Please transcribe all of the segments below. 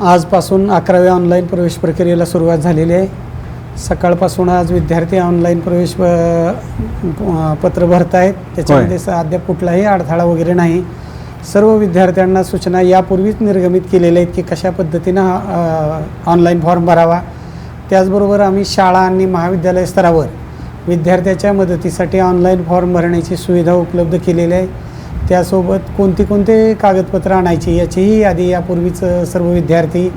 आजपासून अकराव्या ऑनलाईन प्रवेश प्रक्रियेला सुरुवात झालेली आहे. सकाळपासून आज विद्यार्थी ऑनलाईन प्रवेश पत्र भरत आहेत. त्याच्यामध्ये अद्याप कुठलाही अडथळा वगैरे नाही. सर्व विद्यार्थ्यांना सूचना यापूर्वीच निर्गमित केलेल्या आहेत की कशा पद्धतीनं ऑनलाईन फॉर्म भरावा. त्याचबरोबर आम्ही शाळा आणि महाविद्यालय स्तरावर विद्यार्थ्याच्या मदतीसाठी ऑनलाईन फॉर्म भरण्याची सुविधा उपलब्ध केलेली आहे. त्यासोबत कोणती कोणते कागदपत्र आणायची याचीही यादी यापूर्वीच सर्व विद्यार्थी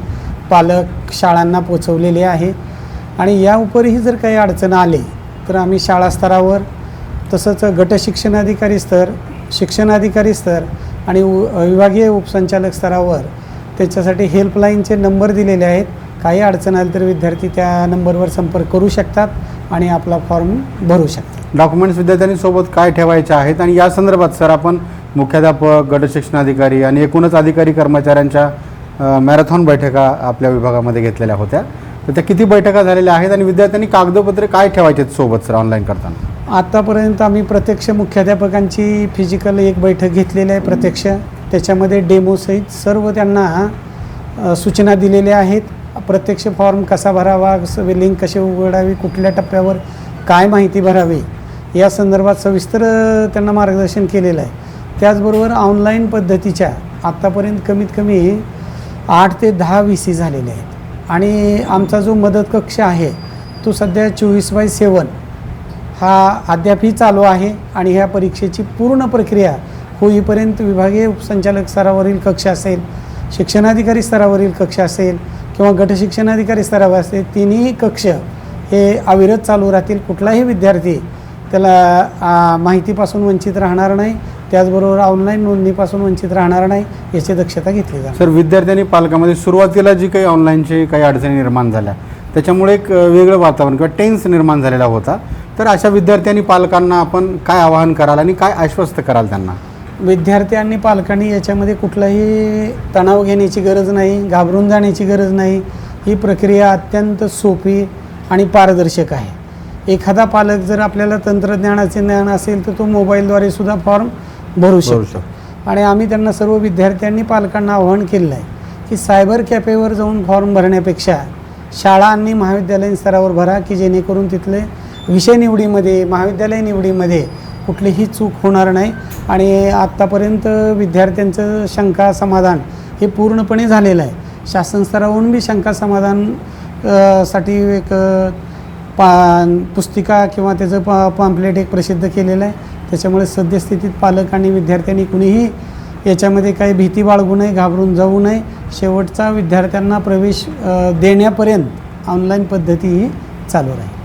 पालक शाळांना पोचवलेली आहे. आणि या उपरीही जर काही अडचण आली तर आम्ही शाळा स्तरावर तसंच गट शिक्षणाधिकारी स्तर शिक्षणाधिकारी स्तर आणि उ विभागीय उपसंचालक स्तरावर त्याच्यासाठी हेल्पलाईनचे नंबर दिलेले आहेत. काही अडचण आली तर विद्यार्थी त्या नंबरवर संपर्क करू शकतात आणि आपला फॉर्म भरू शकतात. डॉक्युमेंट्स विद्यार्थ्यांनी सोबत काय ठेवायचे आहेत? आणि या संदर्भात सर आपण मुख्याध्यापक गट शिक्षणाधिकारी आणि एकूणच अधिकारी कर्मचाऱ्यांच्या मॅरेथॉन बैठका आपल्या विभागामध्ये घेतलेल्या होत्या. तर त्या किती बैठका झालेल्या आहेत आणि विद्यार्थ्यांनी कागदपत्रे काय ठेवायचे सोबत सर ऑनलाईन करताना? आत्तापर्यंत आम्ही प्रत्यक्ष मुख्याध्यापकांची फिजिकल एक बैठक घेतलेली आहे प्रत्यक्ष. त्याच्यामध्ये डेमोसहित सर्व त्यांना सूचना दिलेल्या आहेत. प्रत्यक्ष फॉर्म कसा भरावा लिंक कसे उघडावी कुठल्या टप्प्यावर काय माहिती भरावी या संदर्भात सविस्तर त्यांना मार्गदर्शन केलेलं आहे. त्याचबरोबर ऑनलाईन पद्धतीच्या आत्तापर्यंत कमीत कमी आठ ते दहा व्ही सी झालेले आहेत. आणि आमचा जो मदत कक्ष आहे तो सध्या चोवीस बाय सेवन हा अद्यापही चालू आहे आणि ह्या परीक्षेची पूर्ण प्रक्रिया होईपर्यंत विभागीय उपसंचालक स्तरावरील कक्ष असेल शिक्षणाधिकारी स्तरावरील कक्ष असेल किंवा गटशिक्षणाधिकारी स्तरावर असेल तिन्ही कक्ष हे अविरत चालू राहतील. कुठलाही विद्यार्थी त्याला माहितीपासून वंचित राहणार नाही. त्याचबरोबर ऑनलाईन नोंदणीपासून वंचित राहणार नाही याची दक्षता घेतली जाते सर विद्यार्थ्यांनी पालकामध्ये सुरुवातीला जी काही ऑनलाईनची काही अडचणी निर्माण झाल्या त्याच्यामुळे एक वेगळं वातावरण किंवा टेन्स निर्माण झालेला होता. तर अशा विद्यार्थ्यांनी पालकांना आपण काय आवाहन कराल आणि काय आश्वस्त कराल त्यांना? विद्यार्थी आणि पालकांनी याच्यामध्ये कुठलाही तणाव घेण्याची गरज नाही घाबरून जाण्याची गरज नाही. ही प्रक्रिया अत्यंत सोपी आणि पारदर्शक आहे. एखादा पालक जर आपल्याला तंत्रज्ञानाचे ज्ञान असेल तर तो मोबाईलद्वारे सुद्धा फॉर्म भरू शकतो. आणि आम्ही त्यांना सर्व विद्यार्थ्यांनी पालकांना आवाहन केलेलं आहे की सायबर कॅफेवर जाऊन फॉर्म भरण्यापेक्षा शाळा आणि महाविद्यालयीन स्तरावर भरा की जेणेकरून तिथले विषय निवडीमध्ये महाविद्यालय निवडीमध्ये कुठलीही चूक होणार नाही. आणि आत्तापर्यंत विद्यार्थ्यांचं शंका समाधान हे पूर्णपणे झालेलं आहे. शासन स्तरावरून बी शंका समाधानसाठी एक पा पुस्तिका किंवा त्याचं पा पाम्पलेट एक प्रसिद्ध केलेलं आहे. त्याच्यामुळे सद्यस्थितीत पालक आणि विद्यार्थ्यांनी कुणीही याच्यामध्ये काही भीती बाळगू नये घाबरून जाऊ नये. शेवटचा विद्यार्थ्यांना प्रवेश देण्यापर्यंत ऑनलाईन पद्धती ही चालू राहील.